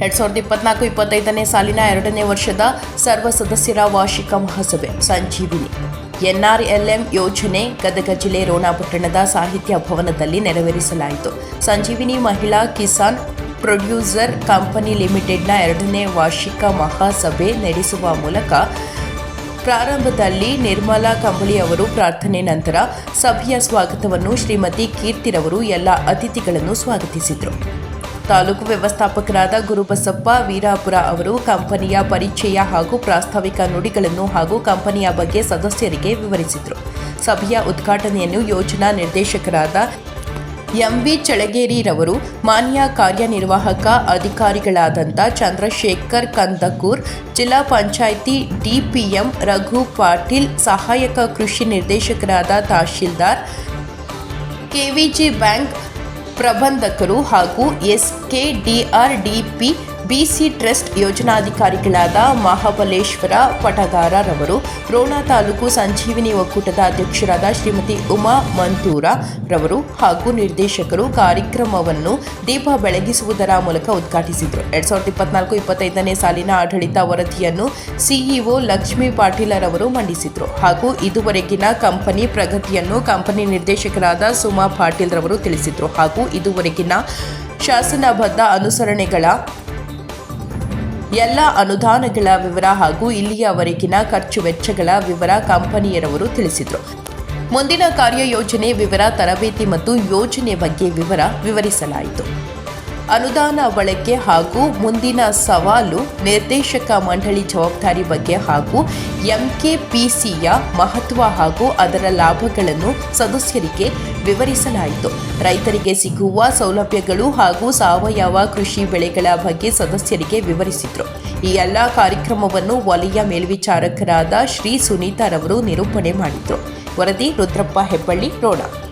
ಎರಡ್ ಸಾವಿರದ ಇಪ್ಪತ್ನಾಲ್ಕು ಇಪ್ಪತ್ತೈದನೇ ಸಾಲಿನ ಎರಡನೇ ವರ್ಷದ ಸರ್ವ ಸದಸ್ಯರ ವಾರ್ಷಿಕ ಮಹಾಸಭೆ ಸಂಜೀವಿನಿ. ಎನ್ಆರ್ಎಲ್ಎಂ ಯೋಜನೆ ಗದಗ ಜಿಲ್ಲೆ ರೋಣಾಪಟ್ಟಣದ ಸಾಹಿತ್ಯ ಭವನದಲ್ಲಿ ನೆರವೇರಿಸಲಾಯಿತು. ಸಂಜೀವಿನಿ ಮಹಿಳಾ ಕಿಸಾನ್ ಪ್ರೊಡ್ಯೂಸರ್ ಕಂಪನಿ ಲಿಮಿಟೆಡ್ನ ಎರಡನೇ ವಾರ್ಷಿಕ ಮಹಾಸಭೆ ನಡೆಸುವ ಮೂಲಕ ಪ್ರಾರಂಭದಲ್ಲಿ ನಿರ್ಮಲಾ ಕಂಬಳಿ ಅವರು ಪ್ರಾರ್ಥನೆ ನಂತರ ಸಭೆಯ ಸ್ವಾಗತವನ್ನು ಶ್ರೀಮತಿ ಕೀರ್ತಿರವರು ಎಲ್ಲ ಅತಿಥಿಗಳನ್ನು ಸ್ವಾಗತಿಸಿದರು. ತಾಲೂಕು ವ್ಯವಸ್ಥಾಪಕರಾದ ಗುರುಬಸಪ್ಪ ವೀರಾಪುರ ಅವರು ಕಂಪನಿಯ ಪರಿಚಯ ಹಾಗೂ ಪ್ರಾಸ್ತಾವಿಕ ನುಡಿಗಳನ್ನು ಹಾಗೂ ಕಂಪನಿಯ ಬಗ್ಗೆ ಸದಸ್ಯರಿಗೆ ವಿವರಿಸಿದರು. ಸಭೆಯ ಉದ್ಘಾಟನೆಯನ್ನು ಯೋಜನಾ ನಿರ್ದೇಶಕರಾದ ಎಂವಿ ಚಳಗೇರಿರವರು, ಮಾನ್ಯ ಕಾರ್ಯನಿರ್ವಾಹಕ ಅಧಿಕಾರಿಗಳಾದಂಥ ಚಂದ್ರಶೇಖರ್ ಕಂದಕೂರ್, ಜಿಲ್ಲಾ ಪಂಚಾಯಿತಿ ಡಿಪಿಎಂ ರಘು ಪಾಟೀಲ್, ಸಹಾಯಕ ಕೃಷಿ ನಿರ್ದೇಶಕರಾದ ತಹಶೀಲ್ದಾರ್ ಕೆವಿಜಿ ಬ್ಯಾಂಕ್ ಪ್ರಬಂಧಕರು ಹಾಗೂ ಎಸ್ಕೆಡಿಆರ್ಡಿಪಿ ಬಿಸಿ ಟ್ರಸ್ಟ್ ಯೋಜನಾಧಿಕಾರಿಗಳಾದ ಮಹಾಬಲೇಶ್ವರ ಪಟಗಾರರವರು, ರೋಣ ತಾಲೂಕು ಸಂಜೀವಿನಿ ಒಕ್ಕೂಟದ ಅಧ್ಯಕ್ಷರಾದ ಶ್ರೀಮತಿ ಉಮಾ ಮಂತೂರ ರವರು ಹಾಗೂ ನಿರ್ದೇಶಕರು ಕಾರ್ಯಕ್ರಮವನ್ನು ದೀಪ ಬೆಳಗಿಸುವುದರ ಮೂಲಕ ಉದ್ಘಾಟಿಸಿದರು. ಎರಡ್ ಸಾವಿರದ ಇಪ್ಪತ್ನಾಲ್ಕು ಇಪ್ಪತ್ತೈದನೇ ಸಾಲಿನ ಆಡಳಿತ ವರದಿಯನ್ನು ಸಿಇಒ ಲಕ್ಷ್ಮೀ ಪಾಟೀಲರವರು ಮಂಡಿಸಿದರು. ಹಾಗೂ ಇದುವರೆಗಿನ ಕಂಪನಿ ಪ್ರಗತಿಯನ್ನು ಕಂಪನಿ ನಿರ್ದೇಶಕರಾದ ಸುಮಾ ಪಾಟೀಲ್ರವರು ತಿಳಿಸಿದರು. ಹಾಗೂ ಇದುವರೆಗಿನ ಶಾಸನಬದ್ಧ ಅನುಸರಣೆಗಳ ಎಲ್ಲ ಅನುದಾನಗಳ ವಿವರ ಹಾಗೂ ಇಲ್ಲಿಯವರೆಗಿನ ಖರ್ಚು ವೆಚ್ಚಗಳ ವಿವರ ಕಂಪನಿಯರವರು ತಿಳಿಸಿದರು. ಮುಂದಿನ ಕಾರ್ಯಯೋಜನೆ ವಿವರ ತರಬೇತಿ ಮತ್ತು ಯೋಜನೆ ಬಗ್ಗೆ ವಿವರ ವಿವರಿಸಲಾಯಿತು. ಅನುದಾನ ಬಳಕೆ ಹಾಗೂ ಮುಂದಿನ ಸವಾಲು ನಿರ್ದೇಶಕ ಮಂಡಳಿ ಜವಾಬ್ದಾರಿ ಬಗ್ಗೆ ಹಾಗೂ ಎಂಕೆಪಿಸಿಯ ಮಹತ್ವ ಹಾಗೂ ಅದರ ಲಾಭಗಳನ್ನು ಸದಸ್ಯರಿಗೆ ವಿವರಿಸಲಾಯಿತು. ರೈತರಿಗೆ ಸಿಗುವ ಸೌಲಭ್ಯಗಳು ಹಾಗೂ ಸಾವಯವ ಕೃಷಿ ಬೆಳೆಗಳ ಬಗ್ಗೆ ಸದಸ್ಯರಿಗೆ ವಿವರಿಸಿದರು. ಈ ಎಲ್ಲ ಕಾರ್ಯಕ್ರಮವನ್ನು ವಲಯ ಮೇಲ್ವಿಚಾರಕರಾದ ಶ್ರೀ ಸುನೀತಾರವರು ನಿರೂಪಣೆ ಮಾಡಿದರು. ವರದಿ ರುದ್ರಪ್ಪ ಹೆಬ್ಬಳ್ಳಿ, ರೋಣ.